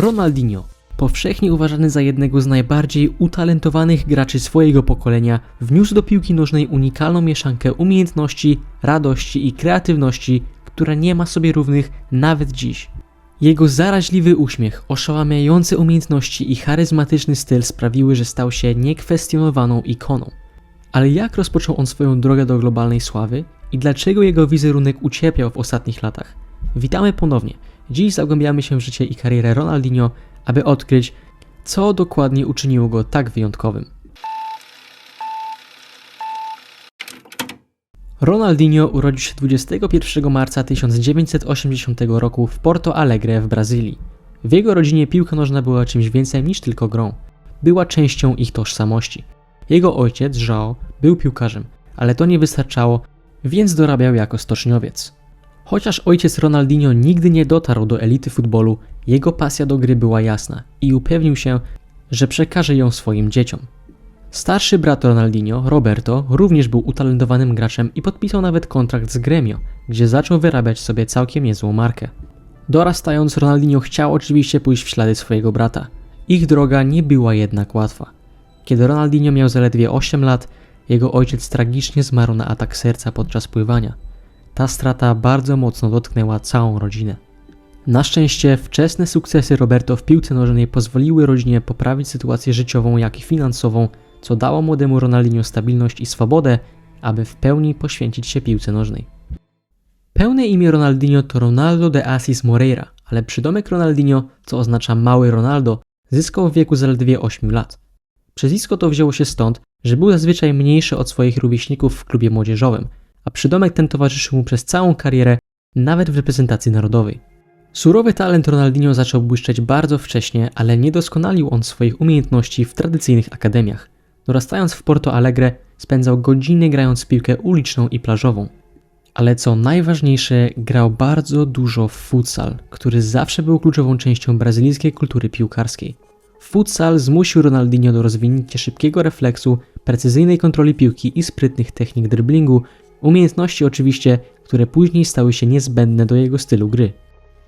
Ronaldinho, powszechnie uważany za jednego z najbardziej utalentowanych graczy swojego pokolenia, wniósł do piłki nożnej unikalną mieszankę umiejętności, radości i kreatywności, która nie ma sobie równych nawet dziś. Jego zaraźliwy uśmiech, oszałamiające umiejętności i charyzmatyczny styl sprawiły, że stał się niekwestionowaną ikoną. Ale jak rozpoczął on swoją drogę do globalnej sławy i dlaczego jego wizerunek ucierpiał w ostatnich latach? Witamy ponownie. Dziś zagłębiamy się w życie i karierę Ronaldinho, aby odkryć, co dokładnie uczyniło go tak wyjątkowym. Ronaldinho urodził się 21 marca 1980 roku w Porto Alegre w Brazylii. W jego rodzinie piłka nożna była czymś więcej niż tylko grą. Była częścią ich tożsamości. Jego ojciec, João, był piłkarzem, ale to nie wystarczało, więc dorabiał jako stoczniowiec. Chociaż ojciec Ronaldinho nigdy nie dotarł do elity futbolu, jego pasja do gry była jasna i upewnił się, że przekaże ją swoim dzieciom. Starszy brat Ronaldinho, Roberto, również był utalentowanym graczem i podpisał nawet kontrakt z Gremio, gdzie zaczął wyrabiać sobie całkiem niezłą markę. Dorastając, Ronaldinho chciał oczywiście pójść w ślady swojego brata. Ich droga nie była jednak łatwa. Kiedy Ronaldinho miał zaledwie 8 lat, jego ojciec tragicznie zmarł na atak serca podczas pływania. Ta strata bardzo mocno dotknęła całą rodzinę. Na szczęście wczesne sukcesy Roberto w piłce nożnej pozwoliły rodzinie poprawić sytuację życiową, jak i finansową, co dało młodemu Ronaldinho stabilność i swobodę, aby w pełni poświęcić się piłce nożnej. Pełne imię Ronaldinho to Ronaldo de Assis Moreira, ale przydomek Ronaldinho, co oznacza mały Ronaldo, zyskał w wieku zaledwie 8 lat. Przezwisko to wzięło się stąd, że był zazwyczaj mniejszy od swoich rówieśników w klubie młodzieżowym, a przydomek ten towarzyszył mu przez całą karierę, nawet w reprezentacji narodowej. Surowy talent Ronaldinho zaczął błyszczeć bardzo wcześnie, ale nie doskonalił on swoich umiejętności w tradycyjnych akademiach. Dorastając w Porto Alegre, spędzał godziny grając w piłkę uliczną i plażową. Ale co najważniejsze, grał bardzo dużo w futsal, który zawsze był kluczową częścią brazylijskiej kultury piłkarskiej. Futsal zmusił Ronaldinho do rozwinięcia szybkiego refleksu, precyzyjnej kontroli piłki i sprytnych technik driblingu, umiejętności oczywiście, które później stały się niezbędne do jego stylu gry.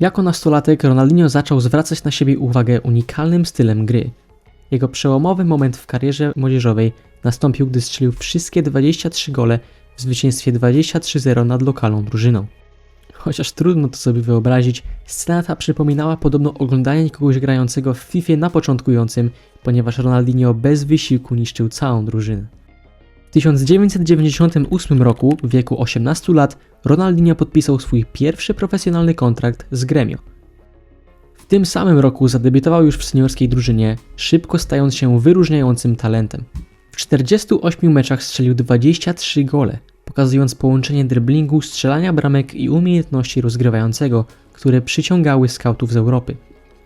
Jako nastolatek Ronaldinho zaczął zwracać na siebie uwagę unikalnym stylem gry. Jego przełomowy moment w karierze młodzieżowej nastąpił, gdy strzelił wszystkie 23 gole w zwycięstwie 23-0 nad lokalną drużyną. Chociaż trudno to sobie wyobrazić, scena ta przypominała podobno oglądanie kogoś grającego w FIFA na początkującym, ponieważ Ronaldinho bez wysiłku niszczył całą drużynę. W 1998 roku, w wieku 18 lat, Ronaldinho podpisał swój pierwszy profesjonalny kontrakt z Gremio. W tym samym roku zadebiutował już w seniorskiej drużynie, szybko stając się wyróżniającym talentem. W 48 meczach strzelił 23 gole, pokazując połączenie driblingu, strzelania bramek i umiejętności rozgrywającego, które przyciągały skautów z Europy.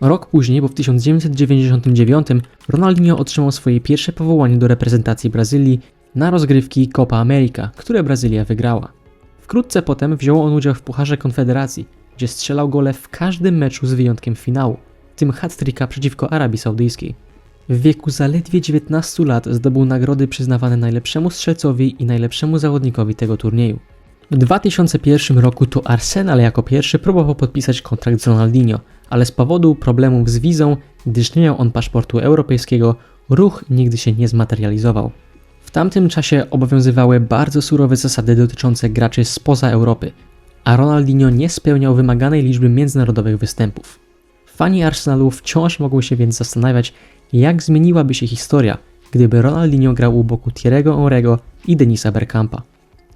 Rok później, bo w 1999, Ronaldinho otrzymał swoje pierwsze powołanie do reprezentacji Brazylii na rozgrywki Copa America, które Brazylia wygrała. Wkrótce potem wziął on udział w Pucharze Konfederacji, gdzie strzelał gole w każdym meczu z wyjątkiem finału, w tym hat przeciwko Arabii Saudyjskiej. W wieku zaledwie 19 lat zdobył nagrody przyznawane najlepszemu strzelcowi i najlepszemu zawodnikowi tego turnieju. W 2001 roku to Arsenal jako pierwszy próbował podpisać kontrakt z Ronaldinho, ale z powodu problemów z wizą, gdyż nie miał on paszportu europejskiego, ruch nigdy się nie zmaterializował. W tamtym czasie obowiązywały bardzo surowe zasady dotyczące graczy spoza Europy, a Ronaldinho nie spełniał wymaganej liczby międzynarodowych występów. Fani Arsenalu wciąż mogą się więc zastanawiać, jak zmieniłaby się historia, gdyby Ronaldinho grał u boku Thierry'ego Henry'ego i Denisa Bergkampa.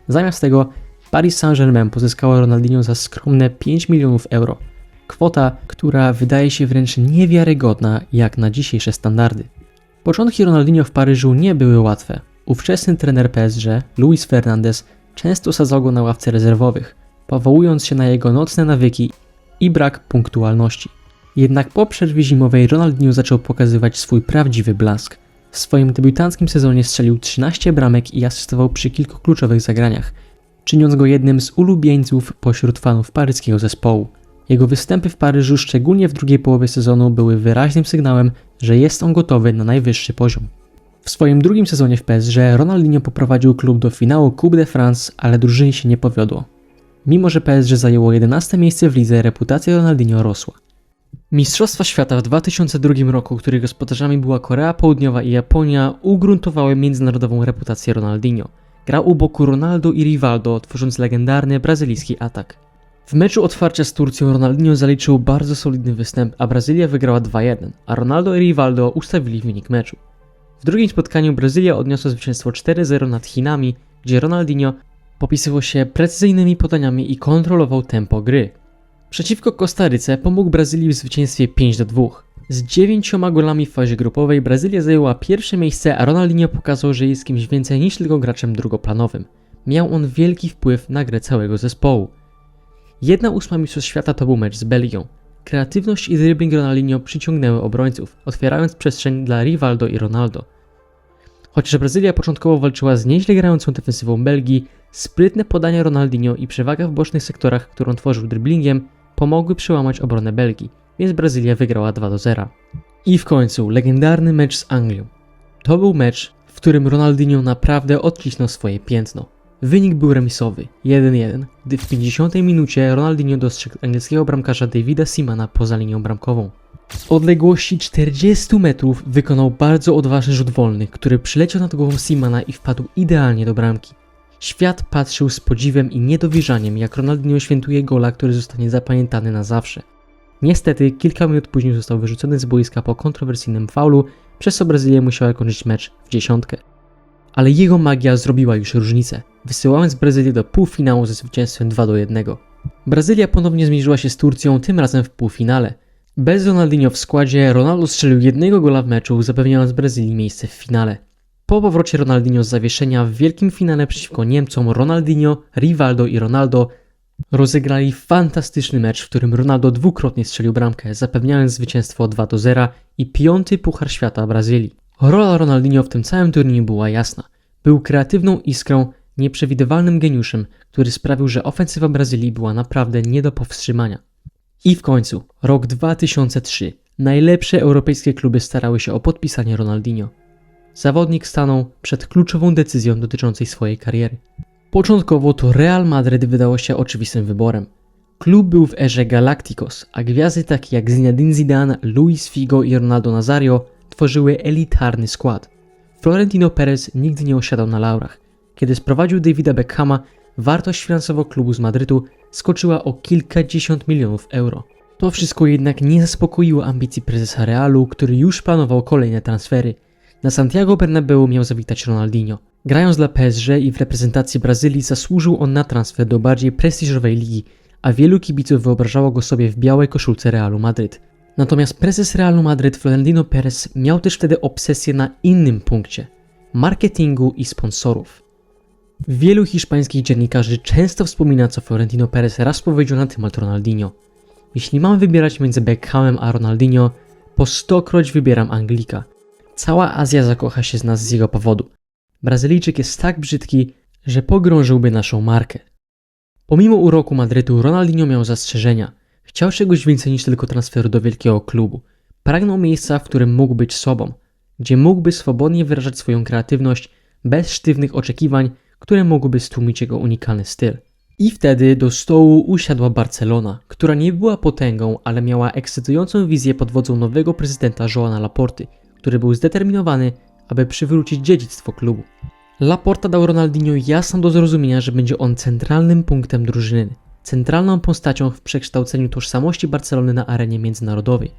Zamiast tego Paris Saint-Germain pozyskało Ronaldinho za skromne 5 milionów euro. Kwota, która wydaje się wręcz niewiarygodna jak na dzisiejsze standardy. Początki Ronaldinho w Paryżu nie były łatwe. Ówczesny trener PSG, Luis Fernandez, często sadzał go na ławce rezerwowych, powołując się na jego nocne nawyki i brak punktualności. Jednak po przerwie zimowej Ronaldinho zaczął pokazywać swój prawdziwy blask. W swoim debiutanckim sezonie strzelił 13 bramek i asystował przy kilku kluczowych zagraniach, czyniąc go jednym z ulubieńców pośród fanów paryskiego zespołu. Jego występy w Paryżu, szczególnie w drugiej połowie sezonu, były wyraźnym sygnałem, że jest on gotowy na najwyższy poziom. W swoim drugim sezonie w PSG Ronaldinho poprowadził klub do finału Coupe de France, ale drużynie się nie powiodło. Mimo, że PSG zajęło 11 miejsce w lidze, reputacja Ronaldinho rosła. Mistrzostwa Świata w 2002 roku, których gospodarzami była Korea Południowa i Japonia, ugruntowały międzynarodową reputację Ronaldinho. Grał u boku Ronaldo i Rivaldo, tworząc legendarny brazylijski atak. W meczu otwarcia z Turcją Ronaldinho zaliczył bardzo solidny występ, a Brazylia wygrała 2-1, a Ronaldo i Rivaldo ustawili wynik meczu. W drugim spotkaniu Brazylia odniosła zwycięstwo 4-0 nad Chinami, gdzie Ronaldinho popisywał się precyzyjnymi podaniami i kontrolował tempo gry. Przeciwko Kostaryce pomógł Brazylii w zwycięstwie 5-2. Z dziewięcioma golami w fazie grupowej Brazylia zajęła pierwsze miejsce, a Ronaldinho pokazał, że jest kimś więcej niż tylko graczem drugoplanowym. Miał on wielki wpływ na grę całego zespołu. Jedna ósma mistrzostw świata to był mecz z Belgią. Kreatywność i dribbling Ronaldinho przyciągnęły obrońców, otwierając przestrzeń dla Rivaldo i Ronaldo. Chociaż Brazylia początkowo walczyła z nieźle grającą defensywą Belgii, sprytne podania Ronaldinho i przewaga w bocznych sektorach, którą tworzył dribblingiem, pomogły przełamać obronę Belgii, więc Brazylia wygrała 2 do 0. I w końcu legendarny mecz z Anglią. To był mecz, w którym Ronaldinho naprawdę odcisnął swoje piętno. Wynik był remisowy 1-1, gdy w 50 minucie Ronaldinho dostrzegł angielskiego bramkarza Davida Simana poza linią bramkową. Z odległości 40 metrów wykonał bardzo odważny rzut wolny, który przyleciał nad głową Simana i wpadł idealnie do bramki. Świat patrzył z podziwem i niedowierzaniem, jak Ronaldinho świętuje gola, który zostanie zapamiętany na zawsze. Niestety, kilka minut później został wyrzucony z boiska po kontrowersyjnym faulu, przez co Brazylia musiała kończyć mecz w dziesiątkę. Ale jego magia zrobiła już różnicę, wysyłając Brazylię do półfinału ze zwycięstwem 2 do 1. Brazylia ponownie zmierzyła się z Turcją, tym razem w półfinale. Bez Ronaldinho w składzie, Ronaldo strzelił jednego gola w meczu, zapewniając Brazylii miejsce w finale. Po powrocie Ronaldinho z zawieszenia w wielkim finale przeciwko Niemcom, Ronaldinho, Rivaldo i Ronaldo rozegrali fantastyczny mecz, w którym Ronaldo dwukrotnie strzelił bramkę, zapewniając zwycięstwo 2 do 0 i piąty Puchar Świata Brazylii. Rola Ronaldinho w tym całym turnieju była jasna. Był kreatywną iskrą, nieprzewidywalnym geniuszem, który sprawił, że ofensywa Brazylii była naprawdę nie do powstrzymania. I w końcu, rok 2003. Najlepsze europejskie kluby starały się o podpisanie Ronaldinho. Zawodnik stanął przed kluczową decyzją dotyczącej swojej kariery. Początkowo to Real Madrid wydało się oczywistym wyborem. Klub był w erze Galacticos, a gwiazdy takie jak Zinedine Zidane, Luis Figo i Ronaldo Nazario tworzyły elitarny skład. Florentino Perez nigdy nie osiadał na laurach. Kiedy sprowadził Davida Beckhama, wartość finansowa klubu z Madrytu skoczyła o kilkadziesiąt milionów euro. To wszystko jednak nie zaspokoiło ambicji prezesa Realu, który już planował kolejne transfery. Na Santiago Bernabeu miał zawitać Ronaldinho. Grając dla PSG i w reprezentacji Brazylii zasłużył on na transfer do bardziej prestiżowej ligi, a wielu kibiców wyobrażało go sobie w białej koszulce Realu Madryt. Natomiast prezes Realu Madryt Florentino Perez miał też wtedy obsesję na innym punkcie marketingu i sponsorów. Wielu hiszpańskich dziennikarzy często wspomina, co Florentino Perez raz powiedział na temat Ronaldinho. Jeśli mam wybierać między Beckhamem a Ronaldinho, po stokroć wybieram Anglika. Cała Azja zakocha się z nas z jego powodu. Brazylijczyk jest tak brzydki, że pogrążyłby naszą markę. Pomimo uroku Madrytu, Ronaldinho miał zastrzeżenia. Chciał czegoś więcej niż tylko transferu do wielkiego klubu. Pragnął miejsca, w którym mógł być sobą, gdzie mógłby swobodnie wyrażać swoją kreatywność bez sztywnych oczekiwań, które mogłyby stłumić jego unikalny styl. I wtedy do stołu usiadła Barcelona, która nie była potęgą, ale miała ekscytującą wizję pod wodzą nowego prezydenta Joana Laporty, który był zdeterminowany, aby przywrócić dziedzictwo klubu. Laporta dał Ronaldinho jasno do zrozumienia, że będzie on centralnym punktem drużyny, centralną postacią w przekształceniu tożsamości Barcelony na arenie międzynarodowej.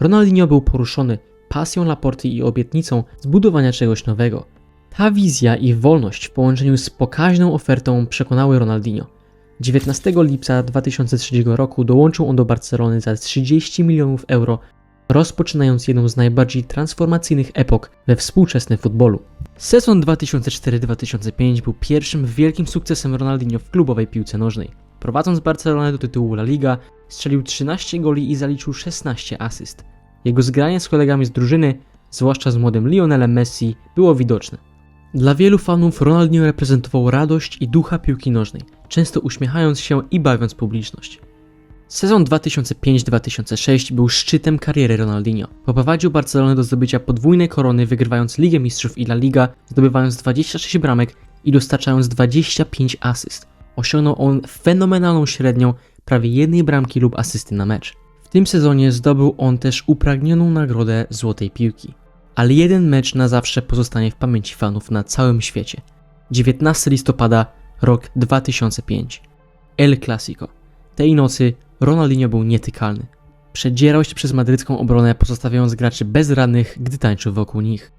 Ronaldinho był poruszony pasją Laporty i obietnicą zbudowania czegoś nowego. Ta wizja i wolność w połączeniu z pokaźną ofertą przekonały Ronaldinho. 19 lipca 2003 roku dołączył on do Barcelony za 30 milionów euro rozpoczynając jedną z najbardziej transformacyjnych epok we współczesnym futbolu. Sezon 2004-2005 był pierwszym wielkim sukcesem Ronaldinho w klubowej piłce nożnej. Prowadząc Barcelonę do tytułu La Liga, strzelił 13 goli i zaliczył 16 asyst. Jego zgranie z kolegami z drużyny, zwłaszcza z młodym Lionelem Messi, było widoczne. Dla wielu fanów Ronaldinho reprezentował radość i ducha piłki nożnej, często uśmiechając się i bawiąc publiczność. Sezon 2005-2006 był szczytem kariery Ronaldinho. Poprowadził Barcelonę do zdobycia podwójnej korony, wygrywając Ligę Mistrzów i La Liga, zdobywając 26 bramek i dostarczając 25 asyst. Osiągnął on fenomenalną średnią prawie jednej bramki lub asysty na mecz. W tym sezonie zdobył on też upragnioną nagrodę Złotej Piłki. Ale jeden mecz na zawsze pozostanie w pamięci fanów na całym świecie. 19 listopada, rok 2005. El Clasico. Tej nocy Ronaldinho był nietykalny. Przedzierał się przez madrycką obronę, pozostawiając graczy bezradnych, gdy tańczył wokół nich.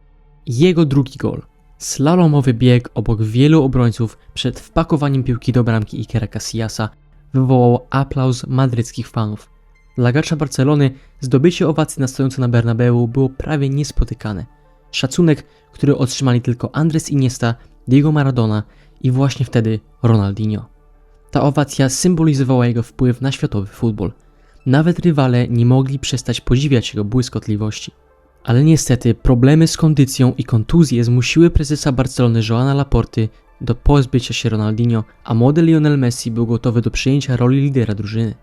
Jego drugi gol. Slalomowy bieg obok wielu obrońców przed wpakowaniem piłki do bramki Ikera Casillasa wywołał aplauz madryckich fanów. Dla gracza Barcelony zdobycie owacji na stojąco na Bernabeu było prawie niespotykane. Szacunek, który otrzymali tylko Andres Iniesta, Diego Maradona i właśnie wtedy Ronaldinho. Ta owacja symbolizowała jego wpływ na światowy futbol. Nawet rywale nie mogli przestać podziwiać jego błyskotliwości. Ale niestety problemy z kondycją i kontuzje zmusiły prezesa Barcelony Joana Laporty do pozbycia się Ronaldinho, a młody Lionel Messi był gotowy do przyjęcia roli lidera drużyny.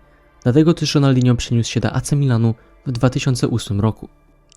Dlatego też Ronaldinho przeniósł się do AC Milanu w 2008 roku.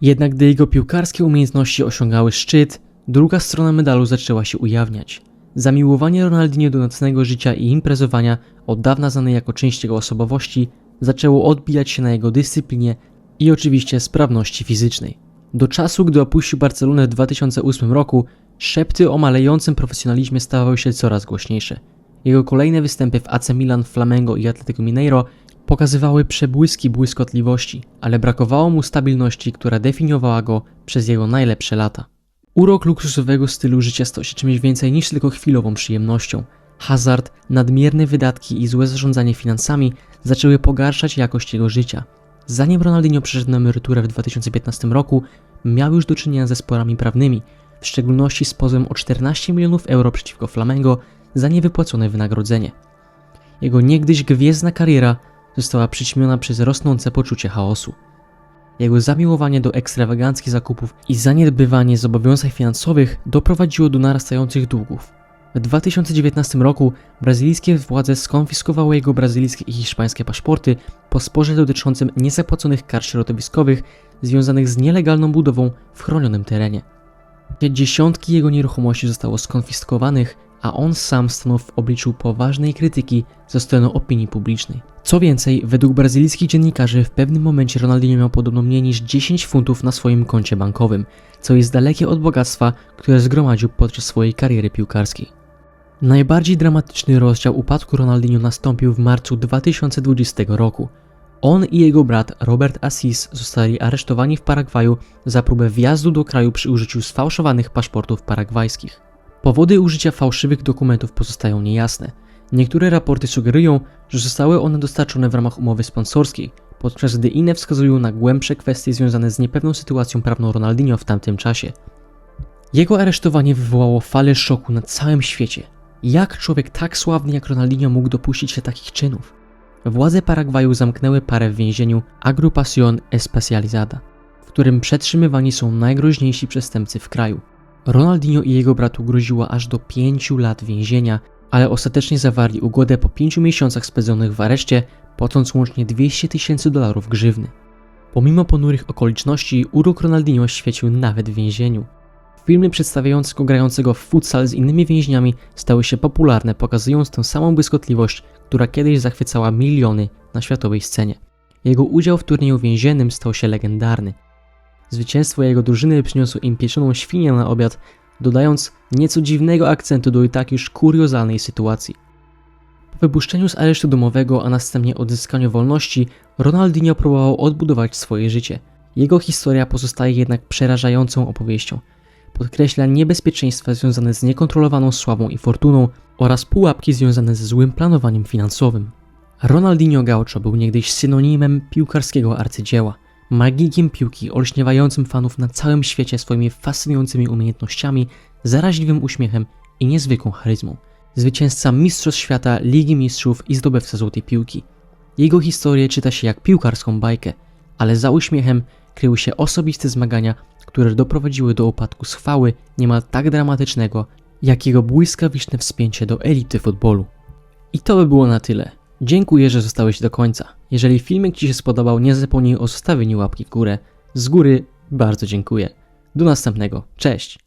Jednak gdy jego piłkarskie umiejętności osiągały szczyt, druga strona medalu zaczęła się ujawniać. Zamiłowanie Ronaldinho do nocnego życia i imprezowania, od dawna znane jako część jego osobowości, zaczęło odbijać się na jego dyscyplinie i oczywiście sprawności fizycznej. Do czasu, gdy opuścił Barcelonę w 2008 roku, szepty o malejącym profesjonalizmie stawały się coraz głośniejsze. Jego kolejne występy w AC Milan, Flamengo i Atletico Mineiro pokazywały przebłyski błyskotliwości, ale brakowało mu stabilności, która definiowała go przez jego najlepsze lata. Urok luksusowego stylu życia stał się czymś więcej niż tylko chwilową przyjemnością. Hazard, nadmierne wydatki i złe zarządzanie finansami zaczęły pogarszać jakość jego życia. Zanim Ronaldinho przeszedł na emeryturę w 2015 roku, miał już do czynienia ze sporami prawnymi, w szczególności z pozwem o 14 milionów euro przeciwko Flamengo za niewypłacone wynagrodzenie. Jego niegdyś gwiezdna kariera została przyćmiona przez rosnące poczucie chaosu. Jego zamiłowanie do ekstrawaganckich zakupów i zaniedbywanie zobowiązań finansowych doprowadziło do narastających długów. W 2019 roku brazylijskie władze skonfiskowały jego brazylijskie i hiszpańskie paszporty po sporze dotyczącym niezapłaconych kar środowiskowych związanych z nielegalną budową w chronionym terenie. Dziesiątki jego nieruchomości zostało skonfiskowanych, a on sam stanął w obliczu poważnej krytyki ze strony opinii publicznej. Co więcej, według brazylijskich dziennikarzy w pewnym momencie Ronaldinho miał podobno mniej niż 10 funtów na swoim koncie bankowym, co jest dalekie od bogactwa, które zgromadził podczas swojej kariery piłkarskiej. Najbardziej dramatyczny rozdział upadku Ronaldinho nastąpił w marcu 2020 roku. On i jego brat Robert Assis zostali aresztowani w Paragwaju za próbę wjazdu do kraju przy użyciu sfałszowanych paszportów paragwajskich. Powody użycia fałszywych dokumentów pozostają niejasne. Niektóre raporty sugerują, że zostały one dostarczone w ramach umowy sponsorskiej, podczas gdy inne wskazują na głębsze kwestie związane z niepewną sytuacją prawną Ronaldinho w tamtym czasie. Jego aresztowanie wywołało falę szoku na całym świecie. Jak człowiek tak sławny jak Ronaldinho mógł dopuścić się takich czynów? Władze Paragwaju zamknęły parę w więzieniu Agrupación Especializada, w którym przetrzymywani są najgroźniejsi przestępcy w kraju. Ronaldinho i jego bratu groziło aż do 5 lat więzienia, ale ostatecznie zawarli ugodę po 5 miesiącach spędzonych w areszcie, płacąc łącznie 200 tysięcy dolarów grzywny. Pomimo ponurych okoliczności, urok Ronaldinho świecił nawet w więzieniu. Filmy przedstawiające go grającego w futsal z innymi więźniami stały się popularne, pokazując tę samą błyskotliwość, która kiedyś zachwycała miliony na światowej scenie. Jego udział w turnieju więziennym stał się legendarny. Zwycięstwo jego drużyny przyniosło im pieczoną świnię na obiad, dodając nieco dziwnego akcentu do i tak już kuriozalnej sytuacji. Po wypuszczeniu z aresztu domowego, a następnie odzyskaniu wolności, Ronaldinho próbował odbudować swoje życie. Jego historia pozostaje jednak przerażającą opowieścią. Podkreśla niebezpieczeństwa związane z niekontrolowaną sławą i fortuną oraz pułapki związane ze złym planowaniem finansowym. Ronaldinho Gaucho był niegdyś synonimem piłkarskiego arcydzieła magikiem piłki olśniewającym fanów na całym świecie swoimi fascynującymi umiejętnościami, zaraźliwym uśmiechem i niezwykłą charyzmą. Zwycięzca Mistrzostw Świata, Ligi Mistrzów i zdobywca Złotej Piłki. Jego historię czyta się jak piłkarską bajkę, ale za uśmiechem kryły się osobiste zmagania, które doprowadziły do upadku z chwały niemal tak dramatycznego, jak jego błyskawiczne wspięcie do elity futbolu. I to by było na tyle. Dziękuję, że zostałeś do końca. Jeżeli filmik Ci się spodobał, nie zapomnij o zostawieniu łapki w górę. Z góry bardzo dziękuję. Do następnego. Cześć!